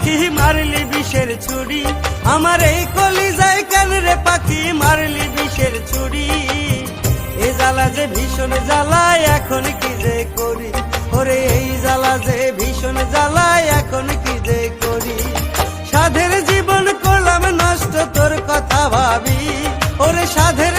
পাখি মারলি বিষের ছুরি আমার এই কলিজায় কেন রে পাখি মারলি বিষের ছুরি এ জ্বালা যে ভীষণ জ্বালায়, এখন কি যে করি? ওরে এই জ্বালা যে ভীষণ জ্বালায়, এখন কি যে করি? সাধের জীবন করলাম নষ্ট, তোর কথা ভাবি। ওরে সাধের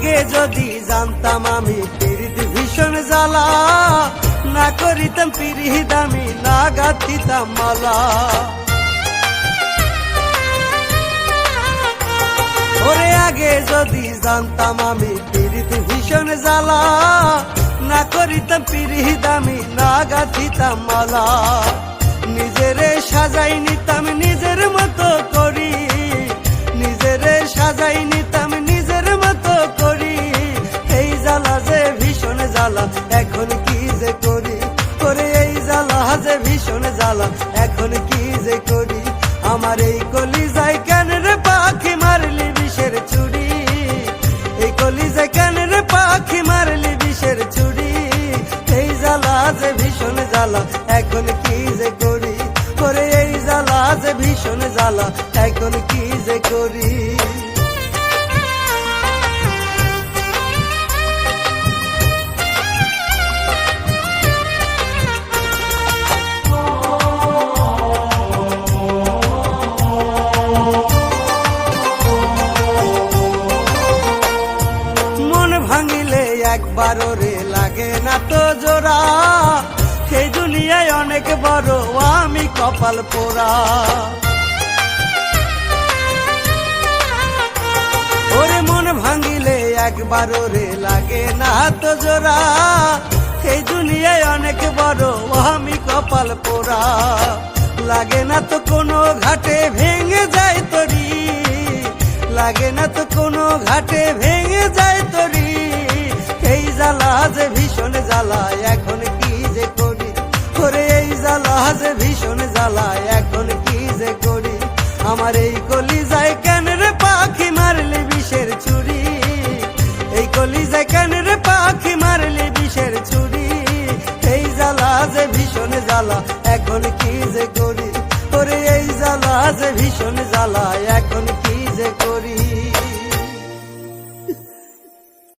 আগে যদি জানতাম আমি পীড়িত ভীষণ জ্বালা। না করিতাম পিরিহিত আমি, না গাতিতাম মালা। ওরে আগে যদি জানতাম আমি পীড়িত ভীষণ জ্বালা। না করিতাম না গাতিতাম মালা। নিজেরে সাজাই নিতাম নিজের জ্বালা, এখন কি যে করি? করে এই জ্বালা যে ভীষণ জ্বালা, এখন কি যে করি? আমার এই কলি যাই কেন রে পাখি মারলি বিষের চুরি এই কলি যাই কেন রে পাখি মারলি বিষের চুরি এই জ্বালা যে ভীষণ জ্বালা, এখন কি যে করি? করে এই জ্বালা যে ভীষণ জ্বালা, এখন কি যে করি? ভাঙিলে একবার রে, লাগে না তো জোড়া। সেই দুনিয়ায় অনেক বড়, আমি কপাল পোড়া। ওরে মন ভাঙিলে একবার রে, লাগে না তো জোড়া। সেই দুনিয়ায় অনেক বড়, আমি কপাল পোড়া। লাগে না তো কোনো ঘাটে ভেঙে যায় তরি। লাগে না তো কোনো ঘাটে ভেঙে আমার এই কলি যায় কেন রে পাখি মারলে বিষের চুরি এই কলি যায় কেন রে পাখি মারলে বিষের চুরি এই জ্বালা যে ভীষণ জ্বালা, এখন কি যে করি? ওরে এই জ্বালা যে ভীষণ জ্বালা